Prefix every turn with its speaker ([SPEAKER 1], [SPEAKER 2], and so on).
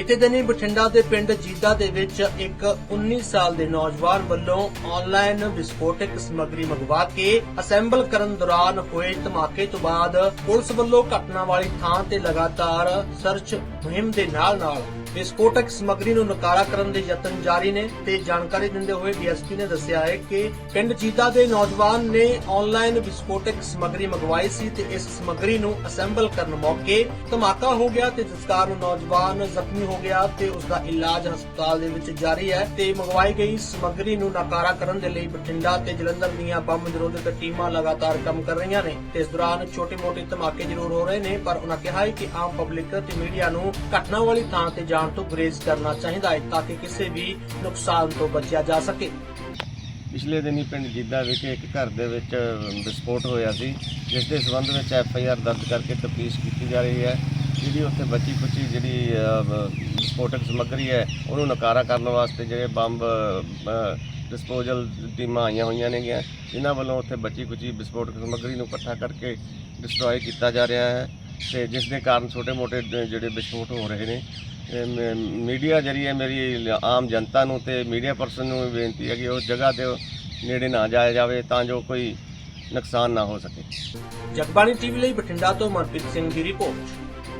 [SPEAKER 1] ਬੀਤੇ ਦਿਨੀ ਬਠਿੰਡਾ ਦੇ ਪਿੰਡ ਜੀਦਾ ਦੇ ਵਿੱਚ ਇੱਕ 19 ਸਾਲ ਦੇ ਨੌਜਵਾਨ ਵੱਲੋਂ ਆਨਲਾਈਨ ਵਿਸਫੋਟਕ ਸਮੱਗਰੀ ਮੰਗਵਾ ਕੇ ਅਸੈਂਬਲ ਕਰਨ ਦੌਰਾਨ ਹੋਏ ਧਮਾਕੇ ਤੋਂ ਬਾਅਦ ਪੁਲਿਸ ਵੱਲੋਂ ਘਟਨਾ ਵਾਲੀ ਥਾਂ ਤੇ ਲਗਾਤਾਰ ਸਰਚ ਮੁਹਿੰਮ ਦੇ ਨਾਲ-ਨਾਲ ਵਿਸਫੋਟਕ ਸਮੱਗਰੀ ਨੂੰ ਨਕਾਰਾ ਕਰਨ ਦੇ ਯਤਨ ਜਾਰੀ ਨੇ ਤੇ ਜਾਣਕਾਰੀ ਦਿੰਦੇ ਹੋਏ ਡੀਐਸਪੀ ਨੇ ਦੱਸਿਆ ਹੈ ਕਿ ਪਿੰਡ ਜੀਦਾ ਦੇ ਨੌਜਵਾਨ ਨੇ ਆਨਲਾਈਨ ਵਿਸਫੋਟਕ ਸਮੱਗਰੀ ਮੰਗਵਾਈ ਸੀ ਤੇ ਇਸ ਸਮੱਗਰੀ ਨੂੰ ਅਸੈਂਬਲ ਕਰਨ ਮੌਕੇ ਧਮਾਕਾ ਹੋ ਗਿਆ ਤੇ ਜਿਸ ਕਾਰਨ ਨੌਜਵਾਨ ਜ਼ਖਮੀ ਹੋ ਗਿਆ ਤੇ ਉਸ ਦਾ ਇਲਾਜ ਹਸਪਤਾਲ ਦੇ ਵਿੱਚ ਜਾਰੀ ਹੈ ਤੇ ਮੰਗਵਾਈ ਗਈ ਸਮੱਗਰੀ ਨੂੰ ਨਕਾਰਾ ਕਰਨ ਦੇ ਲਈ ਬਠਿੰਡਾ ਤੇ ਜਲੰਧਰ ਦੀਆਂ ਬੰਬ ਨਿਰੋਧਕ ਟੀਮਾਂ ਲਗਾਤਾਰ ਕੰਮ ਕਰ ਰਹੀਆਂ ਨੇ ਤੇ ਇਸ ਦੌਰਾਨ ਛੋਟੇ-ਮੋਟੇ ਧਮਾਕੇ ਜ਼ਰੂਰ ਹੋ ਰਹੇ ਨੇ ਪਰ ਉਹਨਾਂ ਕਿਹਾ ਹੈ ਕਿ ਆਮ ਪਬਲਿਕ ਤੇ ਮੀਡੀਆ ਨੂੰ ਘਟਨਾ ਵਾਲੀ ਥਾਂ ਤੇ ਜਾ ਜਾਣ ਤੋਂ ਗੁਰੇਜ਼ ਕਰਨਾ ਚਾਹੀਦਾ ਹੈ ਤਾਂ ਕਿ ਕਿਸੇ ਵੀ ਨੁਕਸਾਨ ਤੋਂ ਬਚਿਆ ਜਾ ਸਕੇ।
[SPEAKER 2] ਪਿਛਲੇ ਦਿਨੀ ਪਿੰਡ ਜੀਦਾ ਵਿਖੇ ਇੱਕ ਘਰ ਦੇ ਵਿੱਚ ਵਿਸਫੋਟ ਹੋਇਆ ਸੀ, ਜਿਸ ਦੇ ਸਬੰਧ ਵਿੱਚ ਐਫ ਆਈ ਆਰ ਦਰਜ ਕਰਕੇ ਤਫਤੀਸ਼ ਕੀਤੀ ਜਾ ਰਹੀ ਹੈ। ਜਿਹੜੀ ਉੱਥੇ ਬਚੀ ਕੁਚੀ ਜਿਹੜੀ ਵਿਸਫੋਟਕ ਸਮੱਗਰੀ ਹੈ, ਉਹਨੂੰ ਨਕਾਰਾ ਕਰਨ ਵਾਸਤੇ ਜਿਹੜੇ ਬੰਬ ਡਿਸਪੋਜ਼ਲ ਟੀਮਾਂ ਆਈਆਂ ਹੋਈਆਂ ਨੇਗੀਆਂ ਜਿਨ੍ਹਾਂ ਵੱਲੋਂ ਉੱਥੇ ਬਚੀ ਕੁਚੀ ਵਿਸਫੋਟਕ ਸਮੱਗਰੀ ਨੂੰ ਇਕੱਠਾ ਕਰਕੇ ਡਿਸਟਰੋਏ ਕੀਤਾ ਜਾ ਰਿਹਾ ਹੈ। ਤੇ ਜਿਸ ਦੇ ਕਾਰਨ ਛੋਟੇ-ਮੋਟੇ ਜਿਹੜੇ ਵਿਸਫੋਟ ਹੋ ਰਹੇ ਨੇ ਮ- ਮੀਡੀਆ ਜਰੀਏ ਮੇਰੀ ਆਮ ਜਨਤਾ ਨੂੰ ਤੇ ਮੀਡੀਆ ਪਰਸਨ ਨੂੰ ਵੀ ਬੇਨਤੀ ਹੈ ਕਿ ਉਸ ਜਗ੍ਹਾ ਤੇ ਨੇੜੇ ਨਾ ਜਾਇਆ ਜਾਵੇ ਤਾਂ ਜੋ ਕੋਈ ਨੁਕਸਾਨ ਨਾ ਹੋ ਸਕੇ।
[SPEAKER 1] ਜਗਬਾਣੀ ਟੀਵੀ ਲਈ ਬਠਿੰਡਾ ਤੋਂ ਮਨਪ੍ਰੀਤ ਸਿੰਘ ਦੀ ਰਿਪੋਰਟ।